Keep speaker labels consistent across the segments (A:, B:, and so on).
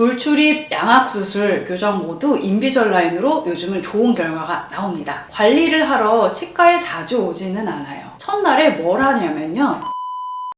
A: 돌출입, 양악수술, 교정 모두 인비절 라인으로 요즘은 좋은 결과가 나옵니다. 관리를 하러 치과에 자주 오지는 않아요. 첫날에 뭘 하냐면요.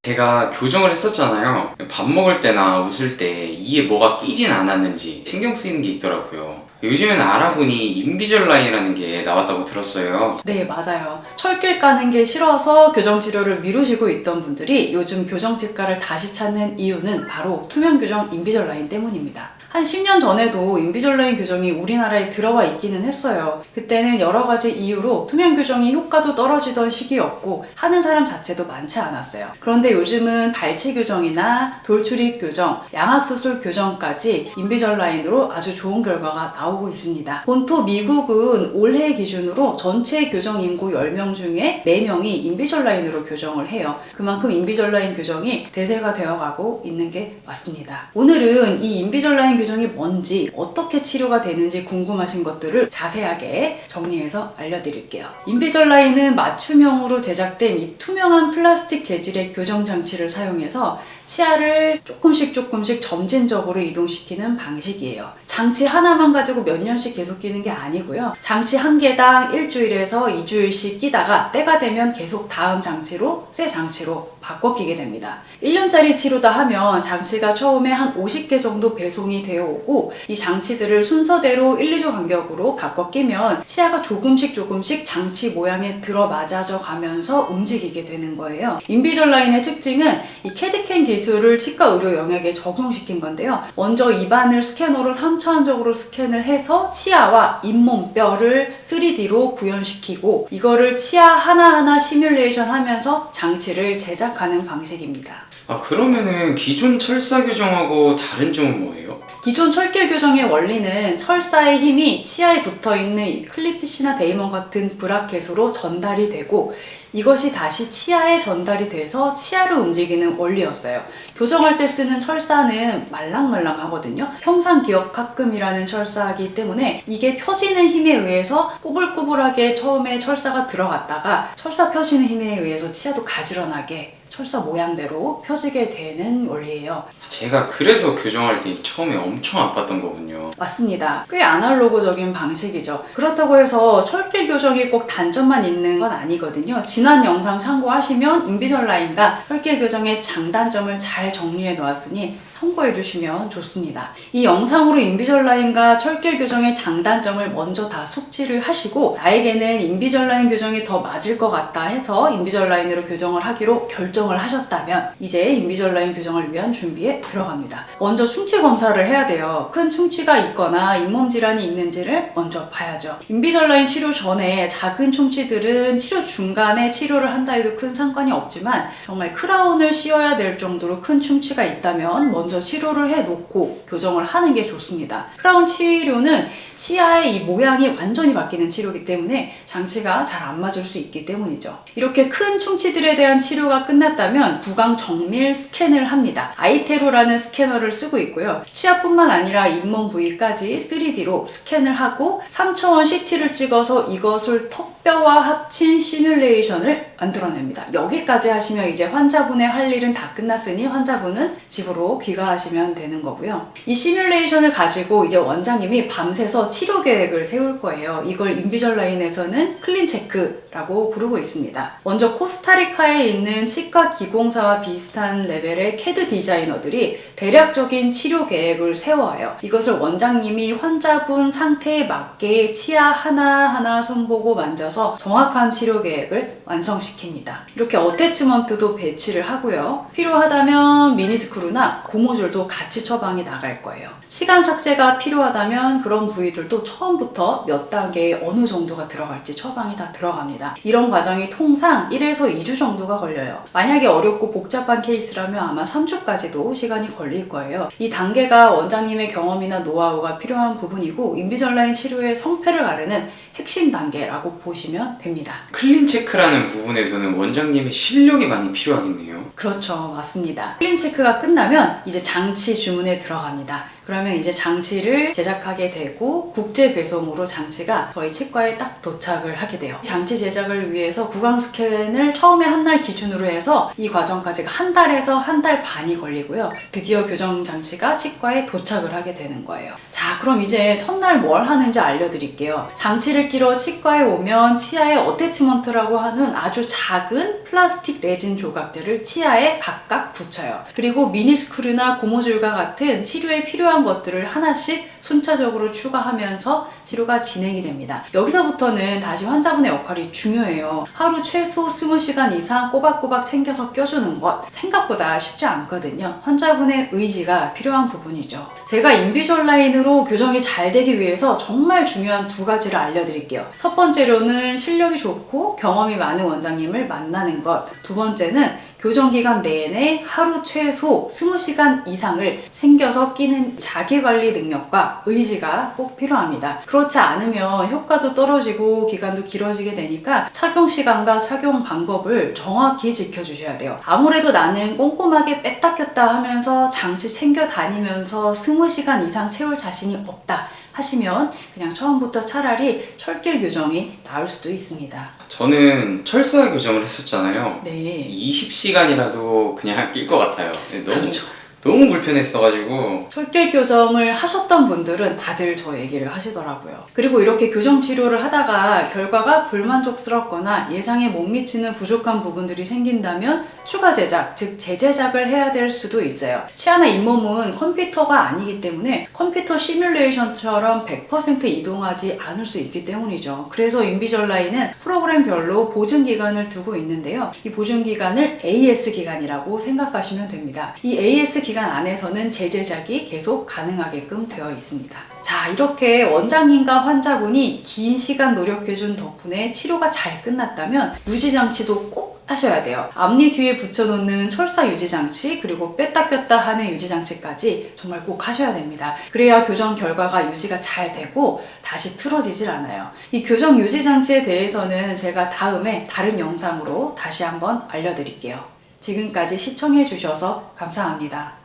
B: 제가 교정을 했었잖아요. 밥 먹을 때나 웃을 때 이에 뭐가 끼진 않았는지 신경 쓰이는 게 있더라고요. 요즘엔 알아보니 인비절 라인이라는 게 나왔다고 들었어요.
A: 네, 맞아요. 철길 가는 게 싫어서 교정 치료를 미루시고 있던 분들이 요즘 교정 치과를 다시 찾는 이유는 바로 투명 교정 인비절 라인 때문입니다. 한 10년 전에도 인비절라인 교정이 우리나라에 들어와 있기는 했어요. 그때는 여러 가지 이유로 투명 교정이 효과도 떨어지던 시기였고 하는 사람 자체도 많지 않았어요. 그런데 요즘은 발치 교정이나 돌출입 교정, 양악수술 교정까지 인비절라인으로 아주 좋은 결과가 나오고 있습니다. 본토 미국은 올해 기준으로 전체 교정 인구 10명 중에 4명이 인비절라인으로 교정을 해요. 그만큼 인비절라인 교정이 대세가 되어가고 있는 게 맞습니다. 오늘은 이 인비절라인 교정이 뭔지 어떻게 치료가 되는지 궁금하신 것들을 자세하게 정리해서 알려드릴게요. 인비절 라인은 맞춤형으로 제작된 이 투명한 플라스틱 재질의 교정 장치를 사용해서 치아를 조금씩 조금씩 점진적으로 이동시키는 방식이에요. 장치 하나만 가지고 몇 년씩 계속 끼는 게 아니고요. 장치 한 개당 일주일에서 2주일씩 끼다가 때가 되면 계속 다음 장치로 새 장치로 바꿔 끼게 됩니다. 1년짜리 치료다 하면 장치가 처음에 한 50개 정도 배송이 되어 오고 이 장치들을 순서대로 1, 2주 간격으로 바꿔 끼면 치아가 조금씩 조금씩 장치 모양에 들어맞아져 가면서 움직이게 되는 거예요. 인비절 라인의 특징은 이 캐드캔 기술을 치과 의료 영역에 적용시킨 건데요. 먼저 입안을 스캐너로 3차원적으로 스캔을 해서 치아와 잇몸뼈를 3D로 구현시키고 이거를 치아 하나하나 시뮬레이션 하면서 장치를 제작하는 방식입니다.
B: 아 그러면은 기존 철사 교정하고 다른 점은 뭐예요?
A: 기존 철길 교정의 원리는 철사의 힘이 치아에 붙어 있는 이 클리피시나 데이먼 같은 브라켓으로 전달이 되고 이것이 다시 치아에 전달이 돼서 치아를 움직이는 원리였어요. 교정할 때 쓰는 철사는 말랑말랑하거든요. 형상기억합금이라는 철사이기 때문에 이게 펴지는 힘에 의해서 꾸불꾸불하게 처음에 철사가 들어갔다가 철사 펴지는 힘에 의해서 치아도 가지런하게 철사 모양대로 펴지게 되는 원리예요.
B: 제가 그래서 교정할 때 처음에 엄청 아팠던 거군요.
A: 맞습니다. 꽤 아날로그적인 방식이죠. 그렇다고 해서 철길 교정이 꼭 단점만 있는 건 아니거든요. 지난 영상 참고하시면 인비절라인과 철길 교정의 장단점을 잘 정리해 놓았으니 참고해 주시면 좋습니다. 이 영상으로 인비절라인과 철길 교정의 장단점을 먼저 다 숙지를 하시고 나에게는 인비절라인 교정이 더 맞을 것 같다 해서 인비절라인으로 교정을 하기로 결정을 하셨다면 이제 인비절라인 교정을 위한 준비에 들어갑니다. 먼저 충치 검사를 해야 돼요. 큰 충치가 있거나 잇몸 질환이 있는지를 먼저 봐야죠. 인비절라인 치료 전에 작은 충치들은 치료 중간에 치료를 한다 해도 큰 상관이 없지만 정말 크라운을 씌워야 될 정도로 큰 충치가 있다면 먼저 치료를 해놓고 교정을 하는 게 좋습니다. 크라운 치료는 치아의 이 모양이 완전히 바뀌는 치료이기 때문에 장치가 잘 안 맞을 수 있기 때문이죠. 이렇게 큰 충치들에 대한 치료가 끝났다면 구강 정밀 스캔을 합니다. 아이테로라는 스캐너를 쓰고 있고요. 치아뿐만 아니라 잇몸 부위까지 3D로 스캔을 하고 3차원 CT를 찍어서 이것을 턱뼈와 합친 시뮬레이션을 만들어냅니다. 여기까지 하시면 이제 환자분의 할 일은 다 끝났으니 환자분은 집으로 귀 가하시면 되는 거고요. 이 시뮬레이션을 가지고 이제 원장님이 밤새서 치료 계획을 세울 거예요. 이걸 인비절 라인에서는 클린 체크라고 부르고 있습니다. 먼저 코스타리카에 있는 치과 기공사와 비슷한 레벨의 캐드 디자이너들이 대략적인 치료 계획을 세워요. 이것을 원장님이 환자분 상태에 맞게 치아 하나하나 손보고 만져서 정확한 치료 계획을 완성시킵니다. 이렇게 어태치먼트도 배치를 하고요. 필요하다면 미니스크루나 고무줄도 같이 처방이 나갈 거예요. 시간 삭제가 필요하다면 그런 부위들도 처음부터 몇 단계에 어느 정도가 들어갈지 처방이 다 들어갑니다. 이런 과정이 통상 1에서 2주 정도가 걸려요. 만약에 어렵고 복잡한 케이스라면 아마 3주까지도 시간이 걸릴 거예요. 이 단계가 원장님의 경험이나 노하우가 필요한 부분이고 인비절라인 치료의 성패를 가르는 핵심 단계라고 보시면 됩니다.
B: 클린 체크라는 부분에서는 원장님의 실력이 많이 필요하겠네요.
A: 그렇죠. 맞습니다. 클린 체크가 끝나면 이제 장치 주문에 들어갑니다. 그러면 이제 장치를 제작하게 되고 국제 배송으로 장치가 저희 치과에 딱 도착을 하게 돼요. 장치 제작을 위해서 구강 스캔을 처음에 한 날 기준으로 해서 이 과정까지가 한 달에서 한 달 반이 걸리고요. 드디어 교정 장치가 치과에 도착을 하게 되는 거예요. 자, 그럼 이제 첫날 뭘 하는지 알려드릴게요. 장치를 끼러 치과에 오면 치아에 어태치먼트라고 하는 아주 작은 플라스틱 레진 조각들을 치아에 각각 붙여요. 그리고 미니스크류나 고무줄과 같은 치료에 필요한 것들을 하나씩 순차적으로 추가하면서 치료가 진행이 됩니다. 여기서부터는 다시 환자분의 역할이 중요해요. 하루 최소 20시간 이상 꼬박꼬박 챙겨서 껴주는 것 생각보다 쉽지 않거든요. 환자분의 의지가 필요한 부분이죠. 제가 인비졸 라인으로 교정이 잘 되기 위해서 정말 중요한 두 가지를 알려드릴게요. 첫 번째로는 실력이 좋고 경험이 많은 원장님을 만나는 것. 두 번째는 교정 기간 내내 하루 최소 20시간 이상을 챙겨서 끼는 자기관리 능력과 의지가 꼭 필요합니다. 그렇지 않으면 효과도 떨어지고 기간도 길어지게 되니까 착용 시간과 착용 방법을 정확히 지켜주셔야 돼요. 아무래도 나는 꼼꼼하게 뺐다 꼈다 하면서 장치 챙겨 다니면서 20시간 이상 채울 자신이 없다. 하시면 그냥 처음부터 차라리 철길 교정이 나을 수도 있습니다.
B: 저는 철사 교정을 했었잖아요.
A: 네.
B: 20시간이라도 그냥 낄 것 같아요. 네, 너무
A: 그렇죠.
B: 너무 불편했어가지고
A: 철길 교정을 하셨던 분들은 다들 저 얘기를 하시더라고요. 그리고 이렇게 교정 치료를 하다가 결과가 불만족스럽거나 예상에 못 미치는 부족한 부분들이 생긴다면 추가 제작, 즉 재제작을 해야 될 수도 있어요. 치아나 잇몸은 컴퓨터가 아니기 때문에 컴퓨터 시뮬레이션처럼 100% 이동하지 않을 수 있기 때문이죠. 그래서 인비절라인은 프로그램별로 보증 기간을 두고 있는데요. 이 보증 기간을 AS 기간이라고 생각하시면 됩니다. 이 AS 기간 안에서는 재제작이 계속 가능하게끔 되어 있습니다. 자, 이렇게 원장님과 환자분이 긴 시간 노력해준 덕분에 치료가 잘 끝났다면 유지 장치도 꼭 하셔야 돼요. 앞니 뒤에 붙여놓는 철사 유지장치, 그리고 뺐다 꼈다 하는 유지장치까지 정말 꼭 하셔야 됩니다. 그래야 교정 결과가 유지가 잘 되고 다시 틀어지질 않아요. 이 교정 유지장치에 대해서는 제가 다음에 다른 영상으로 다시 한번 알려드릴게요. 지금까지 시청해주셔서 감사합니다.